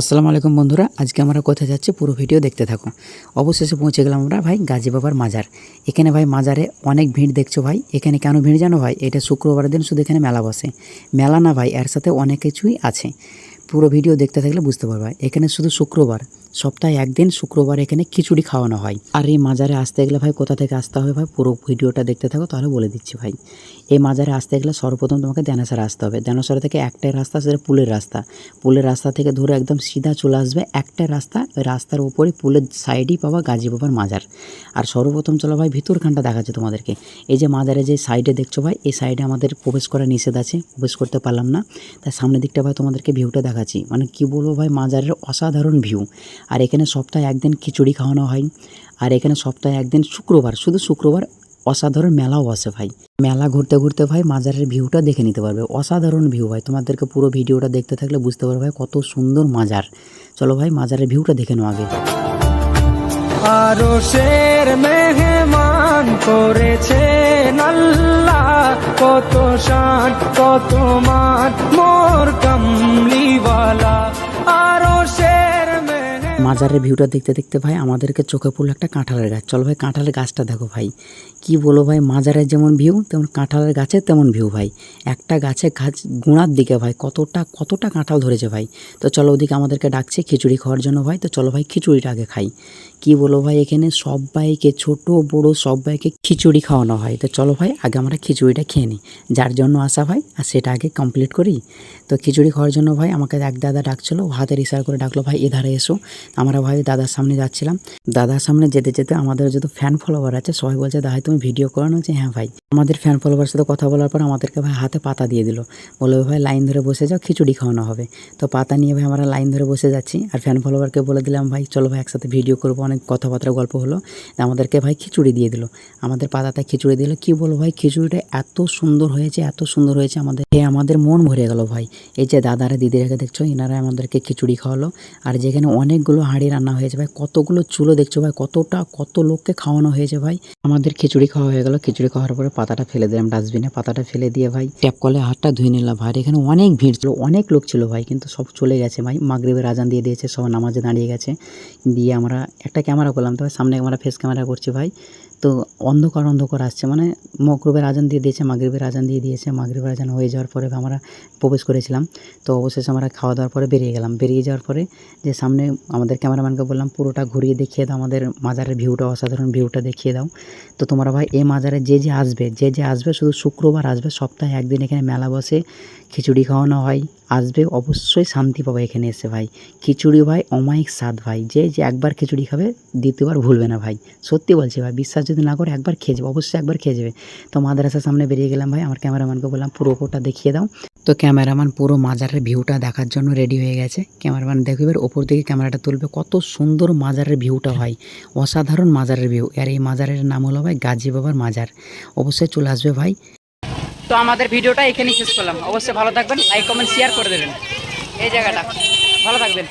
আসসালামু আলাইকুম বন্ধুরা, আজকে আমরা কোথায় যাচ্ছি পুরো ভিডিও দেখতে থাকো অবশেষে পৌঁছে গেলাম আমরা ভাই গাজী বাবার মাজার। এখানে ভাই মাজারে অনেক ভিড় দেখছ ভাই। এখানে কেন ভিড় জানো ভাই? এটা শুক্রবারের দিন শুধু এখানে মেলা বসে। মেলা না ভাই, এর সাথে অনেক কিছুই আছে। পুরো ভিডিও দেখতে থাকলে বুঝতে পারবা, এখানে শুধু শুক্রবার। সপ্তাহে একদিন শুক্রবার এখানে খিচুড়ি খাওয়ানো হয়। আর এই মাজারে আসতে গেলে ভাই কোথা থেকে আসতে হবে ভাই? পুরো ভিডিওটা দেখতে থাকো, তাহলে বলে দিচ্ছি ভাই। এই মাজারে আসতে গেলে সর্বপ্রথম তোমাকে দেনাসারা আসতে হবে। দেনাসারা থেকে একটাই রাস্তা, সেটা পুলের রাস্তা। পুলের রাস্তা থেকে ধরে একদম সিধা চলে আসবে একটাই রাস্তা। রাস্তার উপরে পুলের সাইডেই পাওয়া গাজী বাবার মাজার। আর সর্বপ্রথম চলো ভাই, ভিতরখানটা দেখাচ্ছে তোমাদেরকে। এই যে মাজারে যে সাইডে দেখছ ভাই, এই সাইডে আমাদের প্রবেশ করা নিষেধ আছে, প্রবেশ করতে পারলাম না। তাই সামনের দিকটা ভাই তোমাদেরকে ভিউটা দেখাচ্ছি। মানে কি বলব ভাই, মাজারের অসাধারণ ভিউ আর এখানে সপ্তাহে একদিন খিচুড়ি খাওয়ানো হয়। আর এখানে সপ্তাহে একদিন শুক্রবার, শুধু শুক্রবার, অসাধারণ মেলাও বসে ভাই। মেলা ঘুরতে ঘুরতে ভাই মাজারের ভিউটা দেখে নিতে পারবে। অসাধারণ ভিউ ভাই। তোমাদেরকে পুরো ভিডিওটা দেখতে থাকলে বুঝতে পারবে ভাই কত সুন্দর মাজার। চলো ভাই মাজারের ভিউটা দেখে নাও আগে। আরও শের মেহমান কত শান, কত মান, মোর মাজারের ভিউটা দেখতে দেখতে ভাই আমাদেরকে চোখে পড়ল একটা কাঁঠালের গাছ। চলো ভাই কাঁঠালের গাছটা দেখো ভাই। কি বলো ভাই, মাজারের যেমন ভিউ তেমন কাঁঠালের গাছের তেমন ভিউ ভাই। একটা গাছে গাছ গোড়ার দিকে ভাই, কতটা কতটা কাঁঠাল ধরেছে ভাই। তো চলো ওদিকে আমাদেরকে ডাকছে খিচুড়ি খাওয়ার জন্য ভাই। তো চলো ভাই খিচুড়িটা আগে খাই। কি বলো ভাই, এখানে সবাইকে, ছোট, বড় সবাইকে খিচুড়ি খাওয়ানো হয়। তো চলো ভাই, আগে আমরা খিচুড়িটা খেয়ে নিই। যার জন্য আসা ভাই, আর সেটা আগে কমপ্লিট করি। তো খিচুড়ি খাওয়ার জন্য ভাই আমাকে এক দাদা ডাকছিলো হাতের ইশারা করে ডাকলো, ভাই, এধারে এসো। আমরা ভাই দাদার সামনে যাচ্ছিলাম। দাদার সামনে যেতে যেতে আমাদের যত ফ্যান ফলোয়ার আছে, সবাই বলছে, দাদা তুমি ভিডিও করো না? যে হ্যাঁ ভাই। আমাদের ফ্যান ফলোয়ার সাথে কথা বলার পর আমাদেরকে ভাই হাতে পাতা দিয়ে দিল। বলে ভাই লাইন ধরে বসে যাও, খিচুড়ি খাওয়ানো হবে। তো পাতা নিয়ে ভাই আমরা লাইন ধরে বসে যাচ্ছি আর ফ্যান ফলোয়ারকে বলে দিলাম, ভাই, চলো ভাই, একসাথে ভিডিও করব। অনেক কথাবার্তা গল্প হলো। আমাদেরকে ভাই খিচুড়ি দিয়ে দিল। আমাদের পাতাতে খিচুড়ি দিল। কি বলব ভাই, খিচুড়িটা এত সুন্দর হয়েছে, এত সুন্দর হয়েছে আমাদের। আমাদের মন ভরে গেল ভাই। এই যে দাদারা দিদিরাকে দেখছ, এনারা আমাদেরকে খিচুড়ি খাওয়ালো। আর যেখানে অনেকগুলো হাঁড়ি রান্না হয়েছে ভাই। কতগুলো চুলো দেখছ ভাই? কতটা, কত লোককে খাওয়ানো হয়েছে ভাই? আমাদের খিচুড়ি খাওয়া হয়ে গেল। খিচুড়ি খাওয়ার পরে পাতাটা ফেলে দিলাম ডাস্টবিনে। পাতাটা ফেলে দিয়ে ভাই ট্যাপ কলে হাতটা ধুয়ে নিলাম ভাই। এখানে অনেক ভিড় ছিল, অনেক লোক ছিল ভাই, কিন্তু সব চলে গেছে ভাই। মাগরীবের রাজান দিয়ে দিয়েছে সব নামাজে দাঁড়িয়ে গেছে। দিয়ে আমরা একটা ক্যামেরা করলাম তো সামনে আমরা ফেস ক্যামেরা করছি ভাই। তো অন্ধকার অন্ধকার আসছে। মানে মকরবের আজান দিয়ে দিয়েছে, মাগরীবের আজান দিয়ে দিয়েছে, মাগরীবের আজান হয়ে যাওয়ার পরে আমরা প্রবেশ করেছিলাম। তো অবশেষে আমরা খাওয়া দাওয়ার পরে বেরিয়ে গেলাম। বেরিয়ে যাওয়ার পরে যে সামনে আমাদের ক্যামেরাম্যানকে বললাম, পুরোটা ঘুরিয়ে দেখিয়ে দাও আমাদের মাজারের ভিউটা, অসাধারণ ভিউটা দেখিয়ে দাও। তো তোমরা ভাই এই মাজারে যে যে আসবে, যে যে আসবে শুধু শুক্রবার আসবে, সপ্তাহে একদিন এখানে মেলা বসে খিচুড়ি খাওয়ানো হয়। আসবে অবশ্যই শান্তি পাবে এখানে এসে ভাই। খিচুড়ি ভাই অমায়িক স্বাদ ভাই। যে যে একবার খিচুড়ি খাবে, দ্বিতীয়বার ভুলবে না ভাই। সত্যি বলছি ভাই, বিশ্বাস যদি না করে একবার খেয়ে যাবে, অবশ্যই একবার খেয়ে যাবে। তো মাদ্রাসার সামনে বেরিয়ে গেলাম ভাই, আমার ক্যামেরাম্যানকে বললাম, পুরো ওপরটা দেখিয়ে দাও। তো ক্যামেরাম্যান পুরো মাজারের ভিউটা দেখার জন্য রেডি হয়ে গেছে। ক্যামেরাম্যান দেখবে এবার ওপর থেকে ক্যামেরাটা তুলবে, কত সুন্দর মাজারের ভিউটা হয় অসাধারণ মাজারের ভিউ। আর এই মাজারের নাম হলো ভাই গাজী বাবার মাজার। অবশ্যই চলে আসবে ভাই। তো আমাদের ভিডিওটা এখানেই শেষ করলাম। অবশ্যই ভালো থাকবেন লাইক কমেন্ট শেয়ার করে দেবেন। এই জায়গাটা। ভালো থাকবেন।